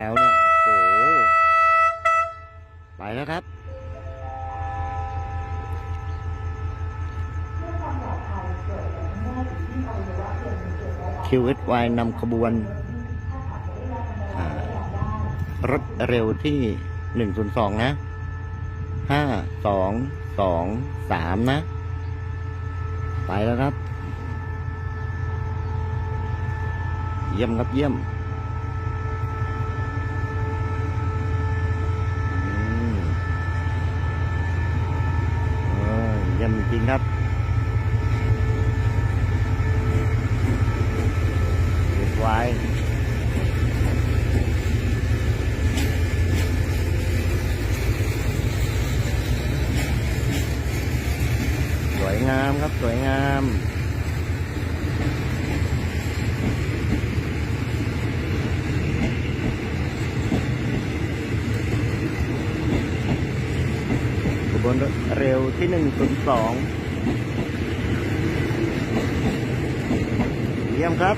แล้วเนี่ยโอ้โหไปแล้วครับ QSY นำขบวน รถเร็วที่ 102 นะ 5 2 2 3 นะ ไปแล้วครับ เยี่ยมครับเยี่ยม อเยี่ยมจริงๆครับเก็บไว้สวยงามครับสวยงาม บนรถเร็วที่หนึ่งศูนสองเยี่ยมครับ